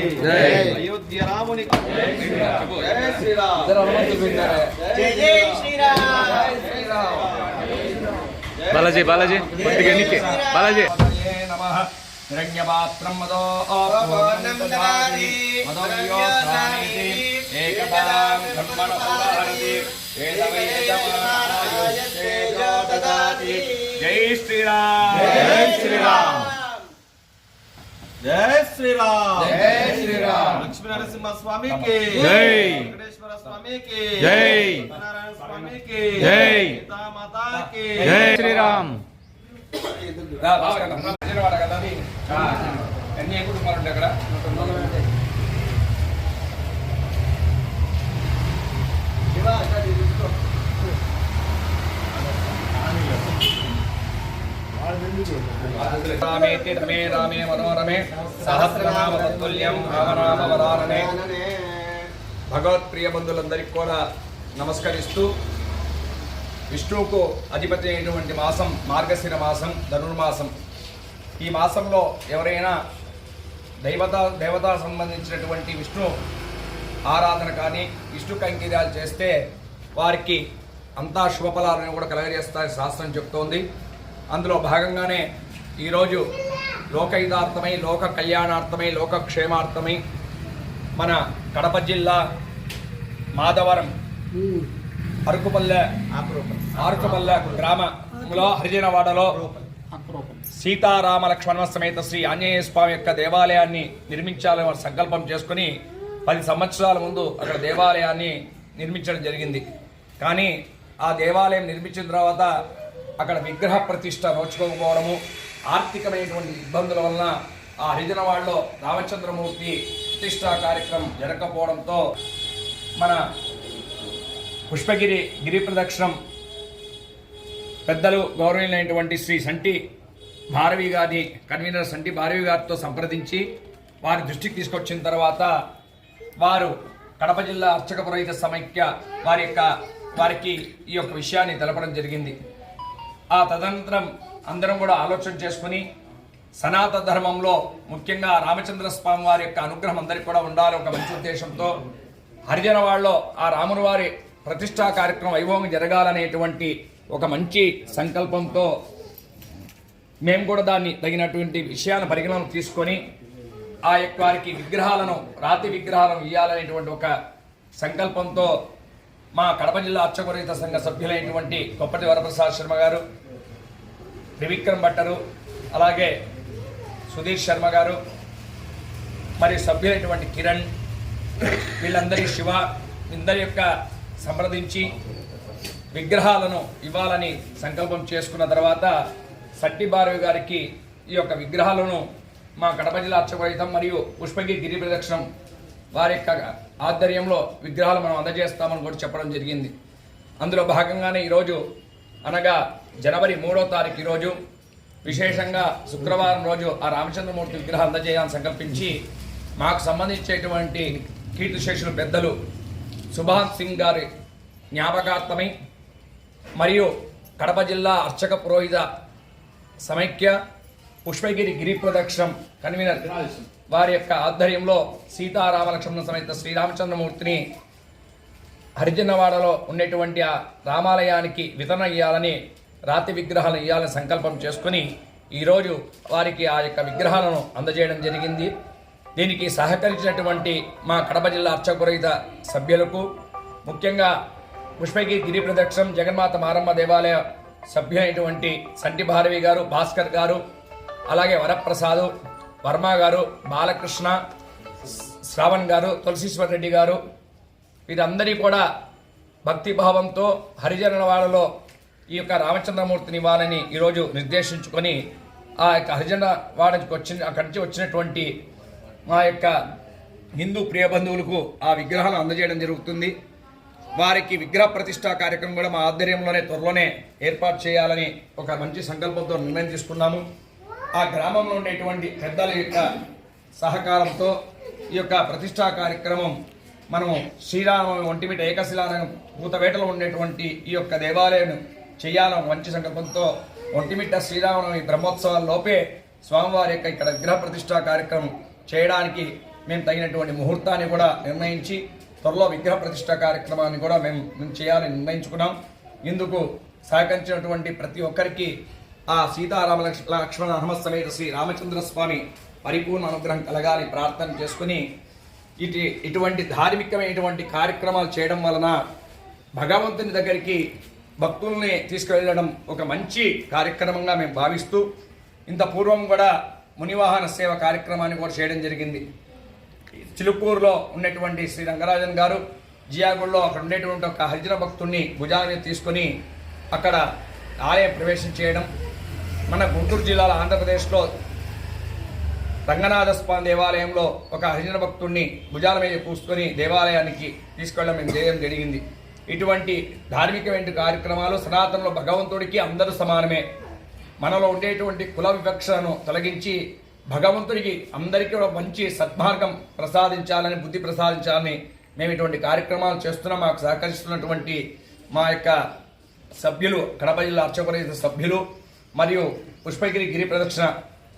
అయోధ్య రామునికి జై. శ్రీరామ్ జై జై శ్రీరామ్. బాలాజీ బాలాజీ కొద్దిగా ఎన్నికే. బాలాజీ. నమః హిరణ్యపాత్రం మదో దదాతి, మదోయోస్వామీతి ఏకపదాం బ్రహ్మణ దదాతి జై శ్రీరామ్. జై శ్రీరామ్. జై శ్రీరామ్ జై శ్రీరామ్. లక్ష్మీ నరసింహ స్వామికి జై. వెంకటేశ్వర స్వామికి జై. సత్యనారాయణ స్వామికి జై. సీతామాతాకి జై శ్రీరామ్ ఎన్ని కుటుంబాలు ఉంటాయి అక్కడ రామేతి రమే రామే మనోరమే సహస్రనామ తత్తుల్యం రామనామ ప్రియ భగవత్ప్రియ బంధువులందరికీ కూడా నమస్కరిస్తూ విష్ణువుకు అధిపతి అయినటువంటి మాసం మార్గశిర మాసం ధనుర్మాసం. ఈ మాసంలో ఎవరైనా దైవత దేవతా సంబంధించినటువంటి విష్ణు ఆరాధన కానీ విష్ణు కంకీర్యాలు చేస్తే వారికి అంతా శుభఫలాలను కూడా కలగజేస్తారని శాస్త్రం చెప్తోంది. అందులో భాగంగానే ఈరోజు లోకహితార్థమై లోక కళ్యాణార్థమై లోకక్షేమార్థమై మన కడప జిల్లా మాధవరం అరకుపల్లె ఆరుకపల్లె గ్రామంలో హరిజనవాడలో సీతారామ లక్ష్మణ సమేత శ్రీ ఆంజనేయ స్వామి యొక్క దేవాలయాన్ని నిర్మించాలని వారు సంకల్పం చేసుకుని పది సంవత్సరాల ముందు అక్కడ దేవాలయాన్ని నిర్మించడం జరిగింది. కానీ ఆ దేవాలయం నిర్మించిన తర్వాత అక్కడ విగ్రహ ప్రతిష్ట నోచుకోకపోవడము ఆర్థికమైనటువంటి ఇబ్బందుల వలన ఆ హరిజనవాడలో రామచంద్రమూర్తి ప్రతిష్టా కార్యక్రమం జరగకపోవడంతో మన పుష్పగిరి గిరి ప్రదక్షిణం పెద్దలు గౌరవైనటువంటి శ్రీ సంటి భారవి గారి కన్వీనర్ సంటి భారవి గారితో సంప్రదించి వారి దృష్టికి తీసుకొచ్చిన తర్వాత వారు కడప జిల్లా అర్చక పురోహిత సమైక్య వారి యొక్క వారికి ఈ యొక్క విషయాన్ని తెలపడం జరిగింది. ఆ తదనంతరం అందరం కూడా ఆలోచన చేసుకుని సనాతన ధర్మంలో ముఖ్యంగా రామచంద్ర స్వామి వారి యొక్క అనుగ్రహం అందరికీ కూడా ఉండాలి ఒక మంచి ఉద్దేశంతో. హరిజనవాడలో ఆ రాముని వారి ప్రతిష్టా కార్యక్రమం వైభవం జరగాలనేటువంటి ఒక మంచి సంకల్పంతో మేము కూడా దాన్ని తగినటువంటి విషయాన్ని పరిగణన తీసుకొని ఆ యొక్క వారికి విగ్రహాలను రాతి విగ్రహాలను ఇవ్వాలనేటువంటి ఒక సంకల్పంతో మా కడప జిల్లా అర్చకరిత సంఘ సభ్యులైనటువంటి కొప్పటి వరప్రసాద్ శర్మ గారు త్రివిక్రమ్ భట్టరు అలాగే సుధీర్ శర్మ గారు మరి సభ్యులైనటువంటి కిరణ్ వీళ్ళందరి శివ ఇందరి యొక్క సంప్రదించి విగ్రహాలను ఇవ్వాలని సంకల్పం చేసుకున్న తర్వాత సట్టిబారు గారికి ఈ యొక్క విగ్రహాలను మా కడప జిల్లా అర్చకరహితం మరియు పుష్పగిరి గిరి ప్రదక్షిణం వారి యొక్క ఆధ్వర్యంలో విగ్రహాలు మనం అందజేస్తామని కూడా చెప్పడం జరిగింది. అందులో భాగంగానే ఈరోజు అనగా జనవరి మూడో తారీఖు ఈరోజు విశేషంగా శుక్రవారం రోజు ఆ రామచంద్రమూర్తి విగ్రహం అందజేయాలని సంకల్పించి మాకు సంబంధించేటువంటి కీర్తిశేషులు పెద్దలు సుభాష్ సింగ్ గారి జ్ఞాపకార్థమై మరియు కడప జిల్లా అర్చక పురోహిత సమైక్య పుష్పగిరి గిరి ప్రదక్షిణం కన్వీనర్ వారి యొక్క ఆధ్వర్యంలో సీతారామలక్ష్మణ సమేత శ్రీరామచంద్రమూర్తిని హరిజనవాడలో ఉండేటువంటి ఆ రామాలయానికి వితరణ ఇవ్వాలని రాతి విగ్రహాలు ఇవ్వాలని సంకల్పం చేసుకుని ఈరోజు వారికి ఆ యొక్క విగ్రహాలను అందజేయడం జరిగింది. దీనికి సహకరించినటువంటి మా కడప జిల్లా అర్చకురహిత సభ్యులకు ముఖ్యంగా పుష్పగిరి గిరి ప్రదక్షిణం జగన్మాత మారమ్మ దేవాలయ సభ్యులైనటువంటి సంటి భారవి గారు భాస్కర్ గారు అలాగే వరప్రసాద్ వర్మ గారు బాలకృష్ణ శ్రావణ్ గారు తులసీశ్వర్ రెడ్డి గారు వీరందరి కూడా భక్తి భావంతో హరిజన వాళ్ళలో ఈ యొక్క రామచంద్రమూర్తిని నివాళిని ఈరోజు నిర్దేశించుకొని ఆ యొక్క హరిజన వాడకి వచ్చిన అక్కడి నుంచి వచ్చినటువంటి మా యొక్క హిందూ ప్రియ బంధువులకు ఆ విగ్రహాలు అందజేయడం జరుగుతుంది. వారికి విగ్రహ ప్రతిష్టా కార్యక్రమం కూడా మా ఆధ్వర్యంలోనే త్వరలోనే ఏర్పాటు చేయాలని ఒక మంచి సంకల్పంతో నిర్ణయం తీసుకున్నాము. ఆ గ్రామంలో ఉండేటువంటి పెద్దల యొక్క సహకారంతో ఈ యొక్క ప్రతిష్టా కార్యక్రమం మనము శ్రీరామ ఒంటిమిట ఏకశిలాన పూతవేటలో ఉండేటువంటి ఈ యొక్క దేవాలయం చేయాలని మంచి సంకల్పంతో ఒంటిమిట్ట శ్రీరామనవమి బ్రహ్మోత్సవాల లోపే స్వామివారి యొక్క ఇక్కడ విగ్రహ ప్రతిష్టా కార్యక్రమం చేయడానికి మేము తగినటువంటి ముహూర్తాన్ని కూడా నిర్ణయించి త్వరలో విగ్రహ ప్రతిష్ట కార్యక్రమాన్ని కూడా మేము మేము చేయాలని నిర్ణయించుకున్నాం. ఇందుకు సహకరించినటువంటి ప్రతి ఒక్కరికి ఆ సీతారామ లక్ష్మణ హనుమ సమేత శ్రీ రామచంద్ర స్వామి పరిపూర్ణ అనుగ్రహం కలగాలి ప్రార్థన చేసుకుని ఇటు ఇటువంటి ధార్మికమైనటువంటి కార్యక్రమాలు చేయడం వలన భగవంతుని దగ్గరికి భక్తుల్ని తీసుకువెళ్ళడం ఒక మంచి కార్యక్రమంగా మేము భావిస్తూ ఇంత పూర్వం కూడా మునివాహన సేవ కార్యక్రమాన్ని కూడా చేయడం జరిగింది. చిలుకూరులో ఉన్నటువంటి శ్రీ రంగరాజన్ గారు జియాగూడలో అక్కడ ఉండేటువంటి ఒక హరిజన భక్తుడిని భుజాన్ని తీసుకుని తీసుకొని అక్కడ ఆలయ ప్రవేశం చేయడం. మన గుంటూరు జిల్లాలో ఆంధ్రప్రదేశ్లో రంగనాథ స్వామి దేవాలయంలో ఒక హరిజన భక్తుడిని భుజాల మీద కూసుకొని దేవాలయానికి తీసుకెళ్ళడం మేము చేయడం జరిగింది. ఇటువంటి ధార్మికమైన కార్యక్రమాలు సనాతనలో భగవంతుడికి అందరూ సమానమే. మనలో ఉండేటువంటి కుల వివక్షను తొలగించి భగవంతుడికి అందరికీ ఒక మంచి సద్మార్గం ప్రసాదించాలని బుద్ధి ప్రసాదించాలని మేము ఇటువంటి కార్యక్రమాలు చేస్తున్నాం. మాకు సహకరిస్తున్నటువంటి మా యొక్క సభ్యులు కడప జిల్లా అర్చకుల సభ్యులు మరియు పుష్పగిరి గిరి ప్రదక్షిణ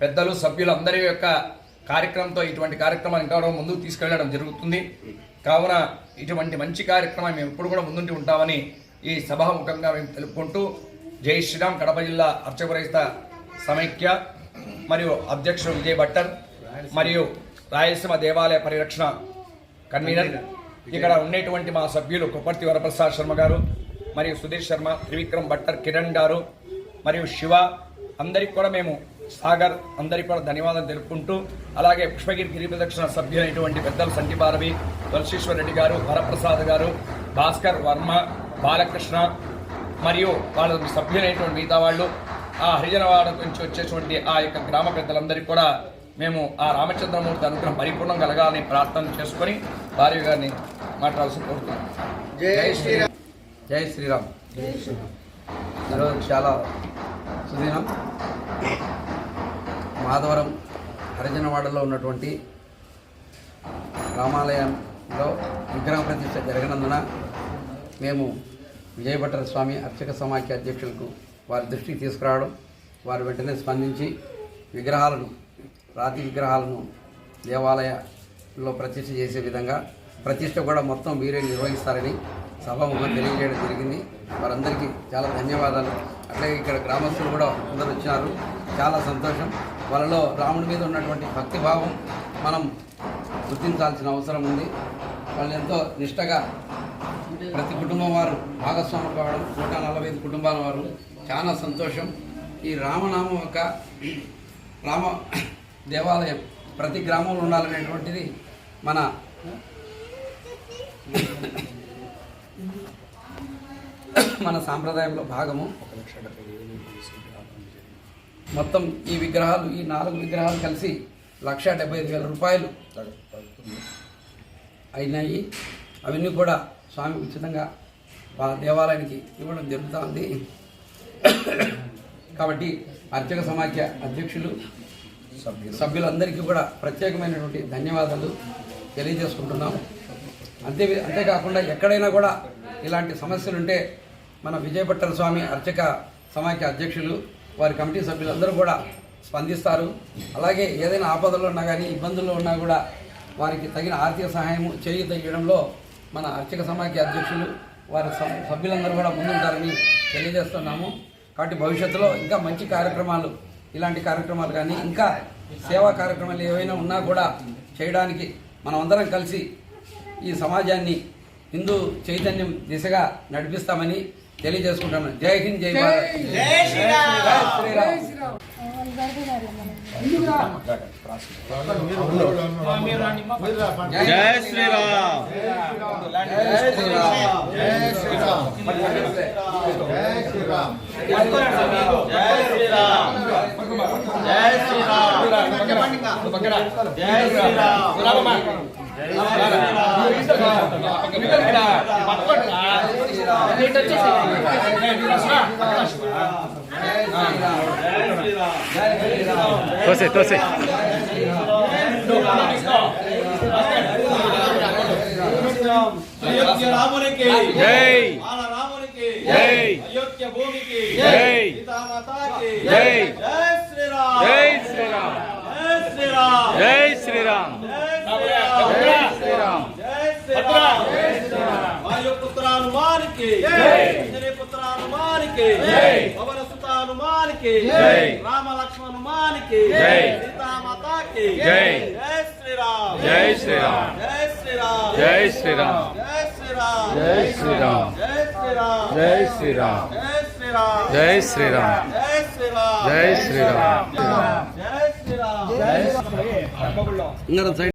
పెద్దలు సభ్యులు అందరి యొక్క కార్యక్రమంతో ఇటువంటి కార్యక్రమాన్ని ఇంకా ముందుకు తీసుకెళ్ళడం జరుగుతుంది. కావున ఇటువంటి మంచి కార్యక్రమం మేము ఎప్పుడు కూడా ముందుంటి ఉంటామని ఈ సభాముఖంగా మేము తెలుపుకుంటూ జై శ్రీరామ్ కడప జిల్లా అర్చకురైత సమైక్య మరియు అధ్యక్షుడు విజయ్ భట్టర్ మరియు రాయలసీమ దేవాలయ పరిరక్షణ కన్వీనర్ ఇక్కడ ఉండేటువంటి మా సభ్యులు కుప్పర్తి వరప్రసాద్ శర్మ గారు మరియు సుధీర్ శర్మ త్రివిక్రమ్ భట్టర్ కిరణ్ గారు మరియు శివ. అందరికి కూడా మేము సాగర్ అందరికి కూడా ధన్యవాదాలు తెలుపుకుంటూ అలాగే పుష్పగిరి గిరి ప్రదక్షిణ సభ్యులైనటువంటి పెద్దలు సంటి భారవి తులసీశ్వర్ రెడ్డి గారు వరప్రసాద్ గారు భాస్కర్ వర్మ బాలకృష్ణ మరియు వాళ్ళ సభ్యులైనటువంటి మిగతా వాళ్ళు ఆ హరిజనవాడ నుంచి వచ్చేటువంటి ఆ యొక్క గ్రామ పెద్దలందరికీ కూడా మేము ఆ రామచంద్రమూర్తి అనుగ్రహం పరిపూర్ణం కలగాలని ప్రార్థన చేసుకొని భార్య గారిని మాట్లాడాల్సి కోరుతున్నాం. జై శ్రీరామ్. జై శ్రీరామ్. ఈరోజు చాలా సుదినం. మాధవరం హరిజనవాడలో ఉన్నటువంటి రామాలయంలో విగ్రహ ప్రతిష్ట జరగనందున మేము విజయభట్టర్ స్వామి అర్చక సమాఖ్య అధ్యక్షులకు వారి దృష్టికి తీసుకురావడం వారు వెంటనే స్పందించి విగ్రహాలను రాతి విగ్రహాలను దేవాలయంలో ప్రతిష్ఠ చేసే విధంగా ప్రతిష్ట కూడా మొత్తం మీరే నిర్వహిస్తారని సభాముఖం తెలియజేయడం జరిగింది. వారందరికీ చాలా ధన్యవాదాలు. అట్లాగే ఇక్కడ గ్రామస్తులు కూడా అందరూ వచ్చినారు. చాలా సంతోషం. వాళ్ళలో రాముడి మీద ఉన్నటువంటి భక్తిభావం మనం గుర్తించాల్సిన అవసరం ఉంది. వాళ్ళు ఎంతో నిష్టగా ప్రతి కుటుంబం వారు భాగస్వాములు కావడం నూట నలభై ఐదు కుటుంబాల వారు చాలా సంతోషం. ఈ రామనామం యొక్క రామ దేవాలయం ప్రతి గ్రామంలో ఉండాలనేటువంటిది మన మన సాంప్రదాయంలో భాగము. మొత్తం ఈ విగ్రహాలు ఈ నాలుగు విగ్రహాలు కలిసి లక్ష డెబ్బై ఐదు వేల రూపాయలు అయినాయి. అవన్నీ కూడా స్వామి ఉచితంగా వాళ్ళ దేవాలయానికి ఇవ్వడం జరుగుతుంది. కాబట్టి అర్చక సమాఖ్య అధ్యక్షులు సభ్యులందరికీ కూడా ప్రత్యేకమైనటువంటి ధన్యవాదాలు తెలియజేసుకుంటున్నాము అంతే అంతేకాకుండా ఎక్కడైనా కూడా ఇలాంటి సమస్యలు ఉంటే మన విజయభట్టర్ స్వామి అర్చక సమాఖ్య అధ్యక్షులు వారి కమిటీ సభ్యులందరూ కూడా స్పందిస్తారు. అలాగే ఏదైనా ఆపదలు ఉన్నా కానీ ఇబ్బందుల్లో ఉన్నా కూడా వారికి తగిన ఆర్థిక సహాయం చేయూత మన అర్చక సమాఖ్య అధ్యక్షులు వారి సభ్యులందరూ కూడా ముందుంటారని తెలియజేస్తున్నాము. కాబట్టి భవిష్యత్తులో ఇంకా మంచి కార్యక్రమాలు ఇలాంటి కార్యక్రమాలు కానీ ఇంకా సేవా కార్యక్రమాలు ఏవైనా ఉన్నా కూడా చేయడానికి మనం అందరం కలిసి ఈ సమాజాన్ని హిందూ చైతన్యం దిశగా నడిపిస్తామని తెలియజేసుకుంటాను. జై హింద్ జై భారత్. జై శ్రీరామ్. జై శ్రీరామ్. జై శ్రీరామ్. रेट अच्छे से तो से तो से అయోధ్య రామునికి జై రామునికి జై అయోధ్య భూమికి జై సీతామాతాకి జై జై శ్రీరామ్ జై శ్రీరామ్ జై శ్రీరామ్ జై శ్రీరామ్ జై శ్రీరామ్ జై శ్రీరామ్ జై శ్రీరామ్ హనుమానికి పవన సుత హనుమానికి జై. రామ లక్ష్మణ హనుమానికి జై. సీతామాతాకి జై. జై శ్రీరామ్ జై శ్రీరామ్ జై శ్రీరామ్ జై శ్రీరామ్ జై శ్రీరామ్ జై శ్రీరామ్ జై శ్రీరామ్ జై శ్రీరామ్ జై శ్రీరామ్ జై శ్రీరామ్ జై శ్రీరామ్